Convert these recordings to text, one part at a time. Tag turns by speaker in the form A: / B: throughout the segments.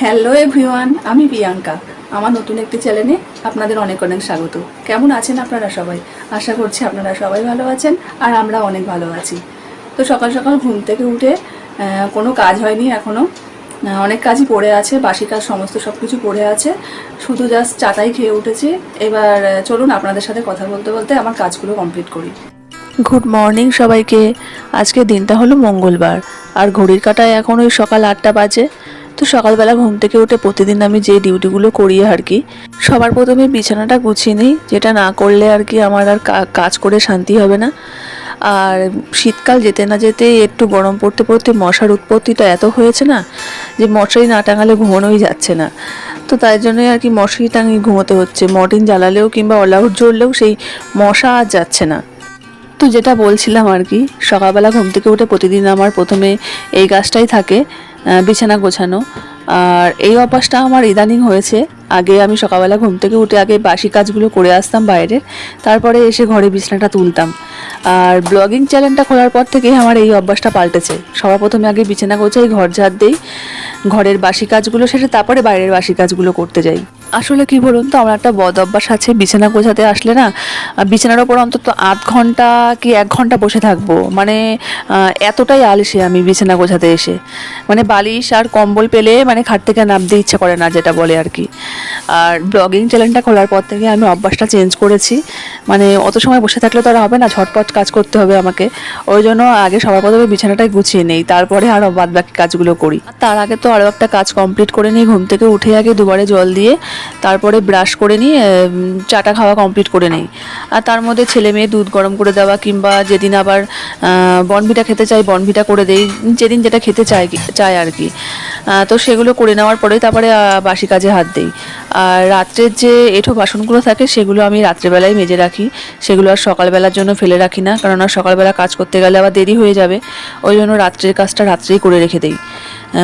A: Hello everyone আমি প্রিয়াঙ্কা। আমার নতুন একটি চ্যানেলে আপনাদের অনেক অনেক স্বাগত। কেমন আছেন আপনারা সবাই? আশা করছি আপনারা সবাই ভালো আছেন আর আমরা অনেক ভালো আছি। তো সকাল সকাল ঘুম থেকে উঠে কোনো কাজ হয়নি এখনও অনেক কাজই পড়ে আছে, বাসি কাজ সমস্ত সব কিছু পড়ে আছে। শুধু জাস্ট চাটাই খেয়ে উঠেছি। এবার চলুন আপনাদের সাথে কথা বলতে বলতে আমার কাজগুলো কমপ্লিট করি। গুড মর্নিং সবাইকে। আজকে দিনটা হলো মঙ্গলবার। আর ঘড়ির কাটায় এখন ওই সকাল আটটা বাজে। তো সকালবেলা ঘুম থেকে উঠে প্রতিদিন আমি যে ডিউটিগুলো করি আর কি, সবার প্রথমে বিছানাটা গুছিয়ে নিই, যেটা না করলে আর কি আমার আর কাজ করে শান্তি হবে না। আর শীতকাল যেতে না যেতে একটু গরম পড়তে পড়তে মশার উৎপত্তিটা এত হয়েছে না, যে মশারি না টাঙালে ঘুমানোই যাচ্ছে না। তো তাই জন্যই আর কি মশারি টাঙিয়ে ঘুমোতে হচ্ছে, মর্টিন জ্বালালেও কিংবা অল আউট জ্বললেও সেই মশা আর যাচ্ছে না। তো যেটা বলছিলাম আর কি, সকালবেলা ঘুম থেকে উঠে প্রতিদিন আমার প্রথমে এই গাছটাই থাকে। বিছানা গোছানো। আর এই অভ্যাসটা আমার ইদানিং হয়েছে। আগে আমি সকালবেলা ঘুম থেকে উঠে আগে বাসি কাজগুলো করে আসতাম বাইরের। তারপরে এসে ঘরে বিছানাটা তুলতাম। আর ব্লগিং চ্যানেলটা খোলার পর থেকেই আমার এই অভ্যাসটা পাল্টেছে। সবার প্রথমে আগে বিছানা গোছাই, ঘর ঝাড় দিই, ঘরের বাসি কাজগুলো সেরে তারপরে বাইরের বাসি কাজগুলো করতে যাই। আসলে কি বলুন তো, আমার একটা বদ অভ্যাস আছে, বিছানা গোছাতে আসলে না বিছানার ওপর অন্তত আধ ঘণ্টা কি এক ঘণ্টা বসে থাকব? মানে এতটাই আলসে আমি বিছানা গোছাতে এসে। মানে বালিশ আর কম্বল পেলে মানে খাট থেকে নামতে ইচ্ছা করে না, যেটা বলে আর কি। আর ব্লগিং চ্যানেলটা খোলার পর থেকে আমি অভ্যাসটা চেঞ্জ করেছি। মানে অত সময় বসে থাকলে তো আর হবে না, ঝটপট কাজ করতে হবে আমাকে। ওই জন্য আগে সবার প্রথমে বিছানাটাই গুছিয়ে নেই, তারপরে আরও বাদ বাকি কাজগুলো করি। তার আগে তো আরও একটা কাজ কমপ্লিট করে নিই, ঘুম থেকে উঠে আগে দুবারে জল দিয়ে, তারপরে ব্রাশ করে নিই চাটা খাওয়া কমপ্লিট করে নেই। আর তার মধ্যে ছেলে মেয়ে দুধ গরম করে দেওয়া, কিংবা যেদিন আবার বনভিটা খেতে চাই, বনভিটা করে দেই, যেদিন যেটা খেতে চায় চায় আর কি। তো সেগুলো করে নেওয়ার পরে তারপরে বাসি কাজে হাত দিই। আর রাত্রের যে এঁঠো বাসনগুলো থাকে, সেগুলো আমি রাত্রেবেলায় মেজে রাখি। সেগুলো আর সকালবেলার জন্য ফেলে রাখি না, কারণ আর সকালবেলা কাজ করতে গেলে আবার দেরি হয়ে যাবে। ওই জন্য রাত্রের কাজটা রাত্রেই করে রেখে দিই।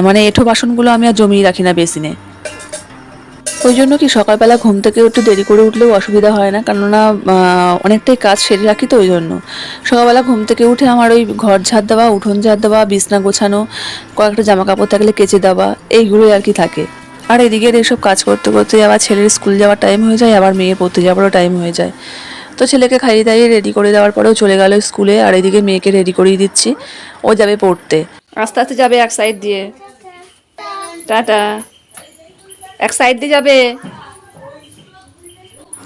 A: মানে এঁঠো বাসনগুলো আমি আর জমিয়ে রাখি না বেসিনে। ওই জন্য কি সকালবেলা ঘুম থেকে একটু দেরি করে উঠলেও অসুবিধা হয় না? কেননা অনেকটাই কাজ সেরে রাখি তো ওই জন্য। সকালবেলা ঘুম থেকে উঠে আমার ওই ঘর ঝাড় দেওয়া, উঠোন ঝাড় দেওয়া, বিছনা গোছানো, কয়েকটা জামা কাপড় থাকলে কেচে দেওয়া, এইগুলোই আর কি থাকে। আর এদিকে এসব কাজ করতে করতে আবার ছেলের স্কুল যাওয়ার টাইম হয়ে যায় আবার মেয়ে পড়তে যাওয়ারও টাইম হয়ে যায়। তো ছেলেকে খাইয়ে দাইয়ে রেডি করে দেওয়ার পরেও চলে গেল স্কুলে আর এদিকে মেয়েকে রেডি করিয়ে দিচ্ছি। ও যাবে পড়তে। আস্তে আস্তে যাবে এক সাইড দিয়ে। টাটা। এক সাইড দিয়ে যাবে।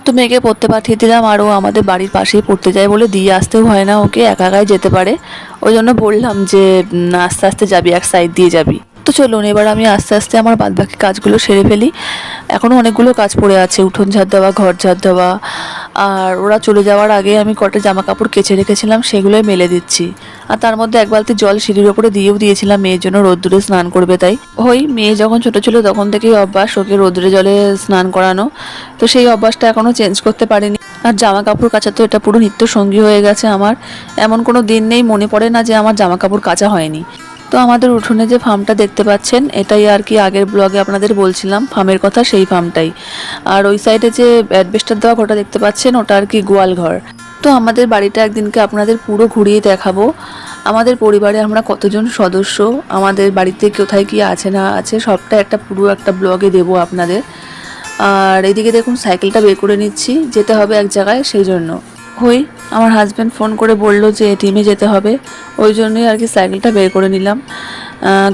A: তো মেয়েকে পড়তে পাঠিয়ে দিলাম আর ও আমাদের বাড়ির পাশেই পড়তে যায় বলে দিয়ে আসতেও হয় না ওকে একা একাই যেতে পারে। ওই জন্য বললাম যে আস্তে আস্তে যাবি এক সাইড দিয়ে যাবি। তো চলুন, এবার আমি আস্তে আস্তে আমার বাদবাকি কাজগুলো সেরে ফেলি। এখনও অনেকগুলো কাজ পড়ে আছে, উঠোন ঝাড় দেওয়া, ঘর ঝাড় দেওয়া। আর ওরা চলে যাওয়ার আগে আমি কটা জামা কাপড় কেচে রেখেছিলাম, সেগুলোই মেলে দিচ্ছি। আর তার মধ্যে এক বালতি জল সিঁড়ির ওপরে দিয়েও দিয়েছিলাম, মেয়ের জন্য রোদ্দুরে স্নান করবে তাই। ওই মেয়ে যখন ছোট ছিল, তখন থেকেই অভ্যাস ওকে রোদ্দুরে জলে স্নান করানো। তো সেই অভ্যাসটা এখনও চেঞ্জ করতে পারিনি। আর জামা কাপড় কাচা তো এটা পুরো নিত্য সঙ্গী হয়ে গেছে আমার। এমন কোনো দিন নেই মনে পড়ে না যে আমার জামা কাপড় কাচা হয়নি। তো আমাদের উঠোনে যে ফার্মটা দেখতে পাচ্ছেন, এটাই আর কি আগের ব্লগে আপনাদের বলছিলাম, ফার্মের কথা সেই ফার্মটাই। আর ওই সাইডে যে অ্যাডবেস্টার দেওয়া ঘরটা দেখতে পাচ্ছেন, ওটা আর কি গোয়াল ঘর। তো আমাদের বাড়িটা একদিনকে আপনাদের পুরো ঘুরিয়ে দেখাবো। আমাদের পরিবারে আমরা কতজন সদস্য, আমাদের বাড়িতে কোথায় কি আছে না আছে, সবটা একটা পুরো একটা ব্লগে দেবো আপনাদের। আর এদিকে দেখুন, সাইকেলটা বের করে নিচ্ছি, যেতে হবে এক জায়গায়, সেই জন্য। হই আমার হাজব্যান্ড ফোন করে বলল যে এটিএমে যেতে হবে। ওই জন্যই আর কি সাইকেলটা বের করে নিলাম।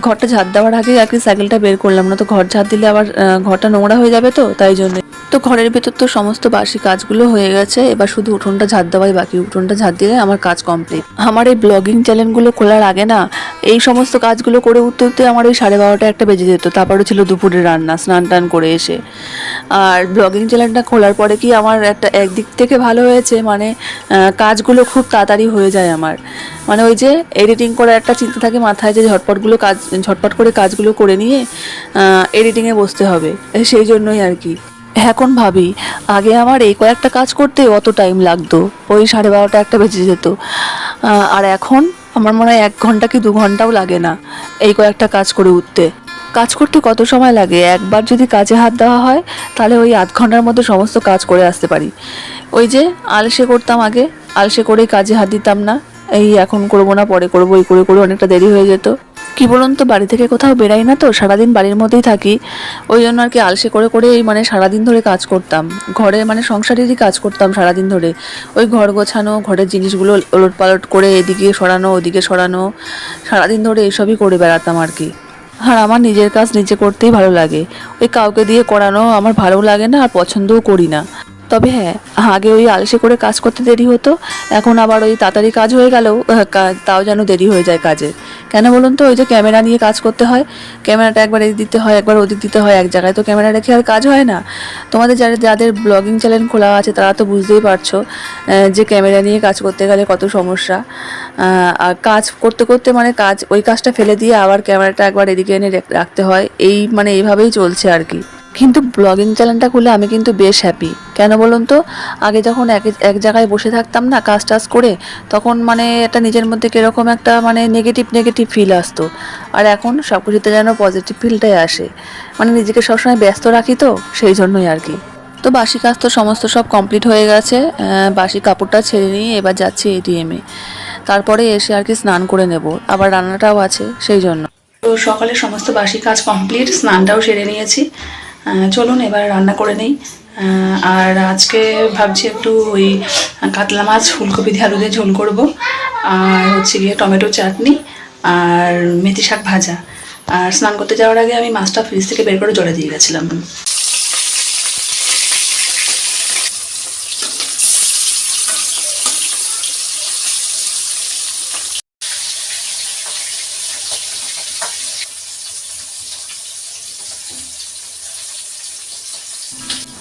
A: ঘরটা ঝাড় দেওয়ার আগেই আর কি সাইকেলটা বের করলাম না তো ঘর ঝাড় দিলে আবার ঘরটা নোংরা হয়ে যাবে তো, তাই জন্য তো ঘরের ভেতর তো সমস্ত বাসি কাজগুলো হয়ে গেছে, এবার শুধু উঠোনটা ঝাড় দেওয়াই বাকি। উঠোনটা ঝাড় দিলে আমার কাজ কমপ্লিট আমার এই ব্লগিং চ্যানেলগুলো খোলার আগে না, এই সমস্ত কাজগুলো করে উঠতে উঠতে আমার ওই সাড়ে বারোটা একটা বেজে যেত। তারপরে ছিল দুপুরে রান্না, স্নান টান করে এসে। আর ব্লগিং চ্যানেলটা খোলার পরে কি আমার একটা একদিক থেকে ভালো হয়েছে? মানে কাজগুলো খুব তাড়াতাড়ি হয়ে যায় আমার। মানে ওই যে এডিটিং করার একটা চিন্তা থাকে মাথায় যে ঝটপটগুলো কাজ, ঝটপট করে কাজগুলো করে নিয়ে এডিটিংয়ে বসতে হবে। সেই জন্যই আর কি। এখন ভাবি? আগে আমার এই কয়েকটা কাজ করতে অত টাইম লাগতো। ওই সাড়ে বারোটা একটা বেজে যেত। আর এখন আমার মনে হয় এক ঘণ্টা কি দু ঘন্টাও লাগে না এই কয়েকটা কাজ করে উঠতে। কাজ করতে কত সময় লাগে? একবার যদি কাজে হাত দেওয়া হয়, তাহলে ওই আধ ঘণ্টার মধ্যে সমস্ত কাজ করে আসতে পারি। ওই যে আলসে করতাম আগে, আলসে করেই কাজে হাত দিতাম না। এই এখন করব না, পরে করব, এই করে করে অনেকটা দেরি হয়ে যেত। কি বলুন তো, বাড়ি থেকে কোথাও বেরাই না তো, সারাদিন বাড়ির মধ্যেই থাকি। ওই জন্য আর কি আলসে করে করে এই মানে সারাদিন ধরে কাজ করতাম। ঘরে মানে সংসারেরই কাজ করতাম সারাদিন ধরে। ওই ঘর গোছানো, ঘরের জিনিসগুলো ওলট পালট করে এদিকে সরানো, ওদিকে সরানো, সারাদিন ধরে এইসবই করে বেড়াতাম আর কি। আর আমার নিজের কাজ নিজে করতেই ভালো লাগে। ওই কাউকে দিয়ে করানো আমার ভালো লাগে না আর পছন্দও করি না। তবে হ্যাঁ আগে ওই আলসে করে কাজ করতে দেরি হতো, এখন আবার ওই তাড়াতাড়ি কাজ হয়ে গেলেও তাও যেন দেরি হয়ে যায় কাজে। কেন বলুন তো? ওই যে ক্যামেরা নিয়ে কাজ করতে হয়। ক্যামেরাটা একবার এদিক দিতে হয়, একবার ওদিক দিতে হয় এক জায়গায়। তো ক্যামেরা রেখে আর কাজ হয় না। তোমাদের যারা যাদের ব্লগিং চ্যানেল খোলা আছে, তারা তো বুঝতেই পারছ যে ক্যামেরা নিয়ে কাজ করতে গেলে কত সমস্যা। আর কাজ করতে করতে মানে কাজ ওই কাজটা ফেলে দিয়ে আবার ক্যামেরাটা একবার এদিকে এনে রেখ- রাখতে হয়। এই মানে এইভাবেই চলছে আর কি। কিন্তু ব্লগিং চ্যানেলটা খুলে আমি কিন্তু বেশ হ্যাপি কেন বলুন তো? আগে যখন এক এক জায়গায় বসে থাকতাম না, কাজ টাজ করে, তখন মানে একটা নিজের মধ্যে কীরকম একটা মানে নেগেটিভ নেগেটিভ ফিল আসতো। আর এখন সব কিছুতে যেন পজিটিভ ফিলটাই আসে। মানে নিজেকে সবসময় ব্যস্ত রাখি তো, সেই জন্যই আর কি। তো বাসি কাজ তো সমস্ত সব কমপ্লিট হয়ে গেছে বাসি কাপড়টা ছেড়ে নিয়ে এবার যাচ্ছি এটিএমে তারপরে এসে আর কি স্নান করে নেব। আবার রান্নাটাও আছে, সেই জন্য। তো সকালে সমস্ত বাসি কাজ কমপ্লিট স্নানটাও সেরে নিয়েছি। চলুন, এবার রান্না করে নিই। আর আজকে ভাবছি একটু ওই কাতলা মাছ ফুলকপি দিয়ে আলু দিয়ে ঝোল করব। আর হচ্ছে গিয়ে টমেটো চাটনি আর মেথি শাক ভাজা। আর স্নান করতে যাওয়ার আগে আমি মাছটা ফ্রিজ থেকে বের করে জলে দিয়ে গেছিলাম।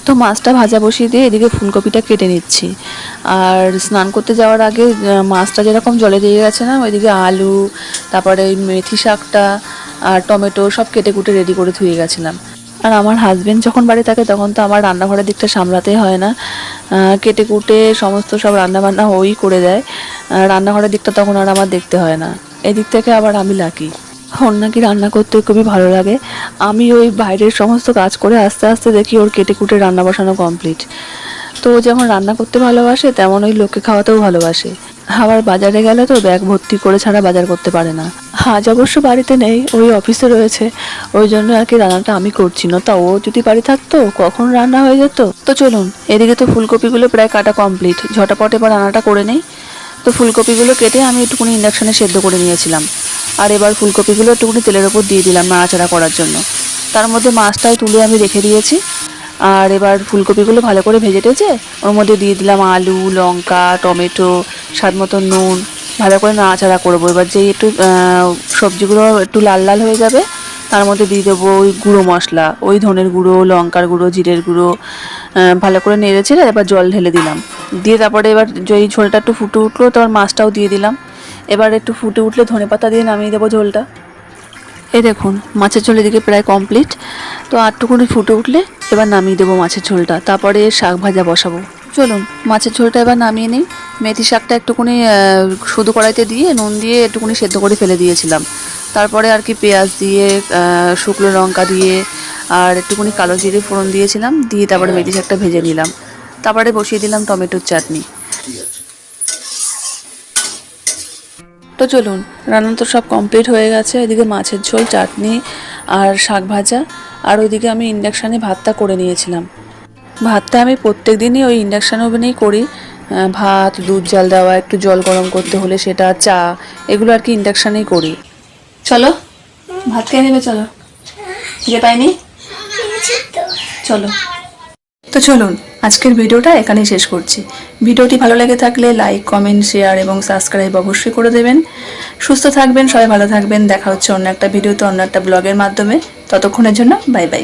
A: তো মাছটা ভাজা বসিয়ে দিয়ে এদিকে ফুলকপিটা কেটে নিচ্ছি। আর স্নান করতে যাওয়ার আগে মাছটা যেরকম জলে দিয়ে গেছে না, ওইদিকে আলু, তারপরে মেথি শাকটা আর টমেটো সব কেটে কুটে রেডি করে ধুয়ে গেছিলাম। আর আমার হাজবেন্ড যখন বাড়ি থাকে, তখন তো আমার রান্নাঘরের দিকটা সামলাতেই হয় না। কেটে কুটে সমস্ত সব রান্না বান্না ওই করে দেয়। রান্নাঘরের দিকটা তখন আর আমার দেখতে হয় না। এদিক থেকে আবার আমি লাকি ওর নাকি রান্না করতে খুবই ভালো লাগে। আমি ওই বাইরের সমস্ত কাজ করে আস্তে আস্তে দেখি ওর কেটে কুটে রান্না বসানো কমপ্লিট তো ও যেমন রান্না করতে ভালোবাসে, তেমন ওই লোককে খাওয়াতেও ভালোবাসে। আবার বাজারে গেলে তো ব্যাগ ভর্তি করে ছাড়া বাজার করতে পারে না। আজ অবশ্য বাড়িতে নেই, ওই অফিসে রয়েছে। ওই জন্য আর কি রান্নাটা আমি করছি না। তা ও যদি বাড়ি থাকতো, কখন রান্না হয়ে যেত? তো চলুন, এদিকে তো ফুলকপিগুলো প্রায় কাটা কমপ্লিট ঝটাপট এবার রান্নাটা করে নেই। তো ফুলকপিগুলো কেটে আমি একটুখানি ইন্ডাকশানে সেদ্ধ করে নিয়েছিলাম। আর এবার ফুলকপিগুলো একটুখানি তেলের ওপর দিয়ে দিলাম নাড়াচাড়া করার জন্য। তার মধ্যে মাছটাও তুলে আমি রেখে দিয়েছি। আর এবার ফুলকপিগুলো ভালো করে ভেজে টেজে ওর মধ্যে দিয়ে দিলাম আলু, লঙ্কা, টমেটো, স্বাদ মতো নুন, ভালো করে নাড়াচাড়া করব। এবার যেই একটু সবজিগুলো একটু লাল লাল হয়ে যাবে, তার মধ্যে দিয়ে দেবো ওই গুঁড়ো মশলা, ওই ধনের গুঁড়ো, লঙ্কার গুঁড়ো, জিরের গুঁড়ো ভালো করে নেড়েছে এবার জল ঢেলে দিলাম। দিয়ে তারপরে এবার যেই ঝোলটা একটু ফুটে উঠল তারপর মাছটাও দিয়ে দিলাম। এবার একটু ফুটে উঠলে ধনে পাতা দিয়ে নামিয়ে দেবো ঝোলটা। এই দেখুন, মাছের ঝোল এদিকে প্রায় কমপ্লিট তো আটটুকুনি ফুটে উঠলে এবার নামিয়ে দেবো মাছের ঝোলটা, তারপরে শাক ভাজা বসাবো। চলুন, মাছের ঝোলটা এবার নামিয়ে নিই। মেথি শাকটা একটুকুনি শুধু কড়াইতে দিয়ে নুন দিয়ে একটুকুনি সেদ্ধ করে ফেলে দিয়েছিলাম। তারপরে আর কি পেঁয়াজ দিয়ে শুকনো লঙ্কা দিয়ে, আর একটুকুনি কালো জিরে ফোড়ন দিয়েছিলাম, দিয়ে তারপরে মেথি শাকটা ভেজে নিলাম। তারপরে বসিয়ে দিলাম টমেটোর চাটনি। তো চলুন, রান্না তো সব কমপ্লিট হয়ে গেছে। এদিকে মাছের ঝোল, চাটনি আর শাক ভাজা। আর ওইদিকে আমি ইন্ডাকশানে ভাতটা করে নিয়েছিলাম। ভাতটা আমি প্রত্যেক দিনই ওই ইন্ডাকশান ওভেনেই করি। ভাত, দুধ, জাল দেওয়া, একটু জল গরম করতে হলে সেটা, চা, এগুলো আর কি ইন্ডাকশানেই করি। চলো, ভাত খেয়ে নেবে, চলো। যে পাইনি চলো। তো চলুন আজকের ভিডিওটা এখানেই শেষ করছি। ভিডিওটি ভালো লেগে থাকলে লাইক কমেন্ট শেয়ার এবং সাবস্ক্রাইব অবশ্যই করে দেবেন। সুস্থ থাকবেন, সবাই ভালো থাকবেন। দেখা হচ্ছে অন্য একটা ভিডিওতে অন্য একটা ব্লগের মাধ্যমে। ততক্ষণের জন্য বাই বাই